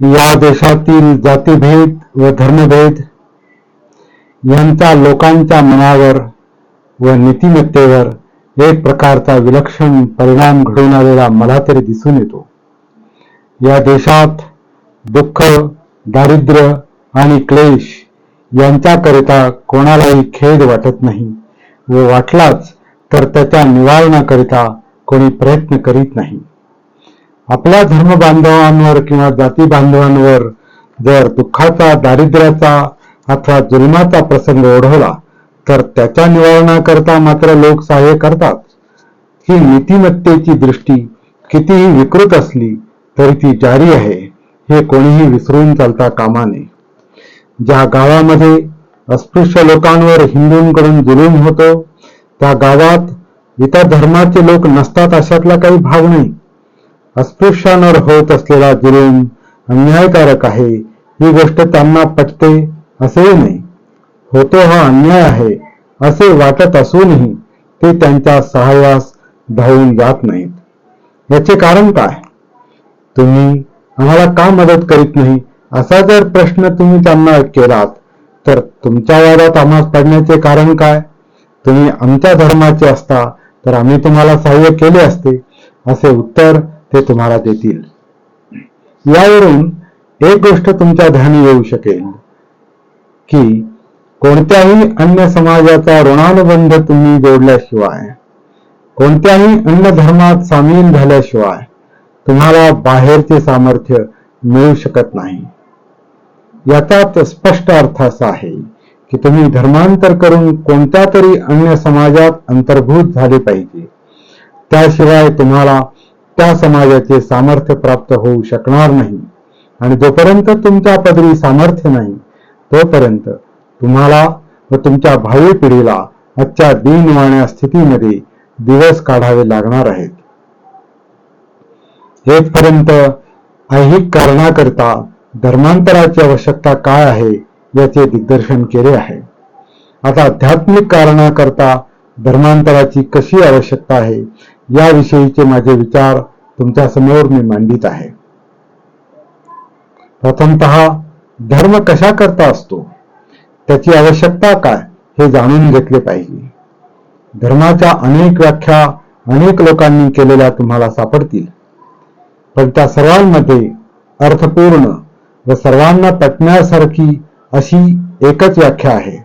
या देशातील जातीभेद व धर्मभेद यांचा लोकांच्या मनावर व नीतिमत्तेवर एक प्रकारचा विलक्षण परिणाम घडून आलेला मला तरी दिसून येतो. या देशात दुःख दारिद्र्य आणि क्लेश यांच्याकरिता कोणालाही खेद वाटत नाही व वाटलाच तर त्याच्या निवारणाकरिता कोणी प्रयत्न करीत नाही. आपल्या धर्म बांधवांवर किंवा जाती बांधवांवर जर दुःखाचा दारिद्र्याचा अथवा जुलमाचा प्रसंग ओढवला तर त्याच्या निवारणाकरता मात्र लोक सहाय्य करतात. ही नीतिमत्तेची दृष्टी कितीही विकृत असली तरी ती जारी आहे हे कोणीही विसरून चालता कामा नये. ज्या गावामध्ये अस्पृश्य लोकांवर हिंदूंकडून जुलूम होतो त्या गावात इतर धर्माचे लोक नसतात अशातला काही भाग नाही. अस्पृश्यांवर होत असलेला जुलूम अन्यायकारक आहे. ही गोष्ट त्यांना पटते असेही नाही. होतो हा अन्याय आहे असे वाटत असूनही ते त्यांच्या सहाय्यास धावून जात नाहीत. याचे कारण काय? तुम्ही आम्हाला का मदत करीत नाही? असा जर प्रश्न तुम्ही त्यांना केलात तर तुमच्या वादात आम्हाला पडण्याचे कारण काय? तुम्ही आमच्या धर्माचे असता तर आम्ही तुम्हाला सहाय्य केले असते असे उत्तर ते तुम्हाला देतील. यावरून एक गोष्ट तुमच्या ध्यानी येऊ शकेल की कोणत्याही अन्य समाजाचा ऋणानुबंध तुम्ही जोडल्याशिवाय कोणत्याही अन्य धर्मात सामील झाल्याशिवाय तुम्हाला बाहेरचे सामर्थ्य मिळू शकत नाही. याचा स्पष्ट अर्थ असा आहे की तुम्ही धर्मांतर करून कोणत्या तरी अन्य समाजात अंतर्भूत झाले पाहिजे. त्याशिवाय तुम्हाला त्या समाजाचे सामर्थ्य प्राप्त होऊ शकणार नाही. आणि जोपर्यंत तुमच्या पदरी सामर्थ्य नाही तोपर्यंत तुम्हाला व तुमच्या भावी पिढीला आजच्या दिनवाण्या स्थितीमध्ये दिवस काढावे लागणार आहेत. हेचपर्यंत ऐहिक कारणाकरता धर्मांतराची आवश्यकता काय आहे याचे दिग्दर्शन केले आहे. आता आध्यात्मिक कारणाकरता धर्मांतराची कशी आवश्यकता आहे याविषयीचे माझे विचार तुमच्यासमोर मी मांडित आहे. प्रथमत धर्म कशा करता असतो? त्याची आवश्यकता काय? हे जाणून घेतले पाहिजे. धर्माच्या अनेक व्याख्या अनेक लोकांनी केलेल्या तुम्हाला सापडतील. पण त्या सर्वांमध्ये अर्थपूर्ण व सर्वांना पटण्यासारखी अशी एकच व्याख्या आहे.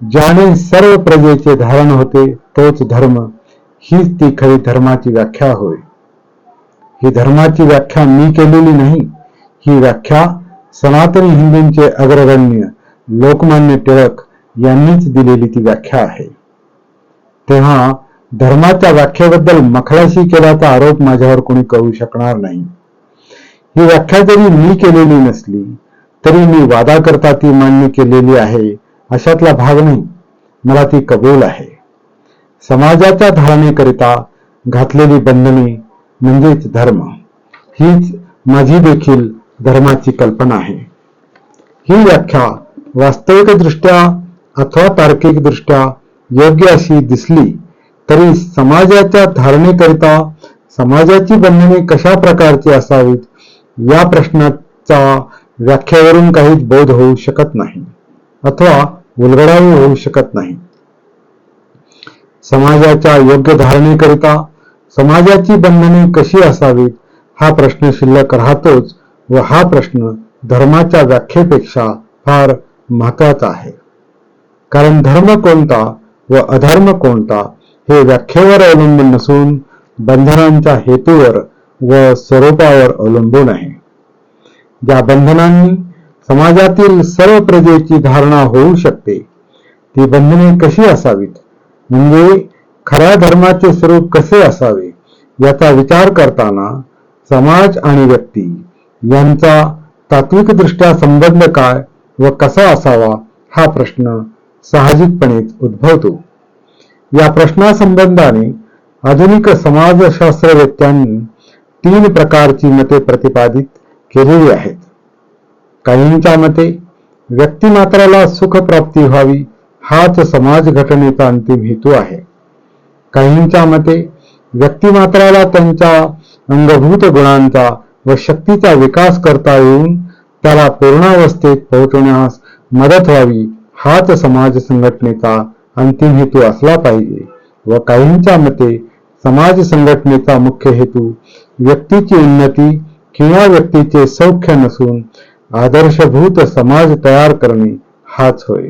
ज्याने सर्व प्रजेचे धारण होते तोच धर्म हीच ती खरी धर्माची व्याख्या होय. ही धर्माची व्याख्या मी केलेली नाही. ही व्याख्या सनातनी हिंदूंचे अग्रगण्य लोकमान्य टिळक यांनीच दिलेली ती व्याख्या आहे. तेव्हा धर्माच्या व्याख्येबद्दल मखळाशी केल्याचा आरोप माझ्यावर कोणी करू शकणार नाही. ही व्याख्या जरी मी केलेली नसली तरी मी वादाकरता ती मान्य केलेली आहे अशातला भाग नाही. मला ती कबूल आहे. समाजाच्या धारणेकरिता घातलेली बंधने म्हणजेच धर्म. हीच माझी देखील धर्माची कल्पना आहे. ही व्याख्या वास्तविकदृष्ट्या अथवा तार्किकदृष्ट्या योग्य अशी दिसली तरी समाजाच्या धारणेकरिता समाजाची बंधने कशा प्रकारची असावीत या प्रश्नाचा व्याख्यावरून काहीच बोध होऊ शकत नाही अथवा उलगडाही होऊ शकत नाही. समाजाच्या योग्य धारणेकरिता समाजाची बंधने कशी असावीत हा प्रश्न शिल्लक राहतोच व हा प्रश्न धर्माच्या व्याख्येपेक्षा फार महत्त्वाचा आहे. कारण धर्म कोणता व अधर्म कोणता हे व्याख्येवर अवलंबून नसून बंधनांच्या हेतूवर व स्वरूपावर अवलंबून आहे. ज्या बंधनांनी समाजातील सर्व प्रजेची धारणा होऊ शकते ती बंधने कशी असावीत? म्हणजे खऱ्या धर्माचे स्वरूप कसे असावे याचा विचार करताना समाज आणि व्यक्ती यांचा तात्विकदृष्ट्या संबंध काय व कसा असावा हा प्रश्न साहजिकपणेच उद्भवतो. या प्रश्नासंबंधाने आधुनिक समाजशास्त्रवेत्यांनी तीन प्रकारची मते प्रतिपादित केलेली आहेत. काहींच्या मते व्यक्तिमात्राला सुखप्राप्ती व्हावी हाच समाज घटनेचा अंतिम हेतू आहे. काहींच्या मते व्यक्तिमात्राला त्यांच्या अंगभूत गुणांचा व शक्तीचा विकास करता येऊन त्याला पूर्णावस्थेत पोहोचण्यास मदत व्हावी हाच समाज संघटनेचा अंतिम हेतू असला पाहिजे व काहींच्या मते समाज संघटनेचा मुख्य हेतू व्यक्तीची उन्नती किंवा व्यक्तीचे सौख्य नसून आदर्शभूत समाज तयार करणे हाच होय.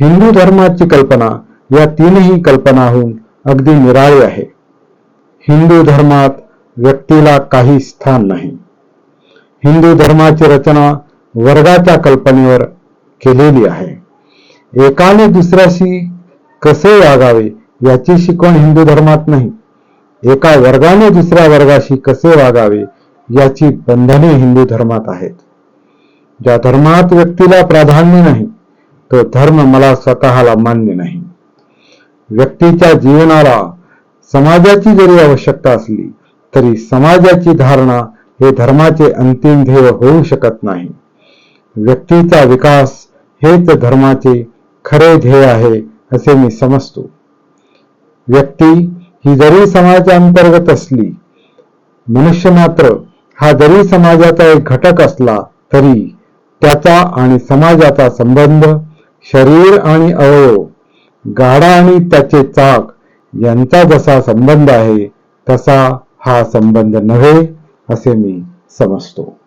हिंदू धर्माची कल्पना या तीनही कल्पनाहून अगदी निराळी आहे. हिंदू धर्मात व्यक्तीला काही स्थान नाही. हिंदू धर्माची रचना वर्गाच्या कल्पनेवर केलेली आहे. एकाने दुसऱ्याशी कसे वागावे याची शिकवण हिंदू धर्मात नाही. एका वर्गाने दुसऱ्या वर्गाशी कसे वागावे याची बंधने हिंदू धर्मात आहेत. ज्या धर्मात व्यक्तीला प्राधान्य नाही तो धर्म मला स्वतःला मान्य नाही. व्यक्तीच्या जीवनाला समाजाची जरी आवश्यकता असली तरी समाजाची धारणा हे धर्माचे अंतिम ध्येय होऊ शकत नाही. व्यक्तीचा विकास हेच धर्माचे खरे ध्येय आहे असे मी समजतो. व्यक्ती ही जरी समाजा अंतर्गत असली मनुष्य मात्र हा जरी समाजाचा एक घटक असला तरी त्याचा आणि समाजाचा संबंध शरीर आणि अवयव गाडा आणि त्याचे चाक यांचा जसा संबंध आहे तसा हा संबंध नव्हे असे मी समजतो.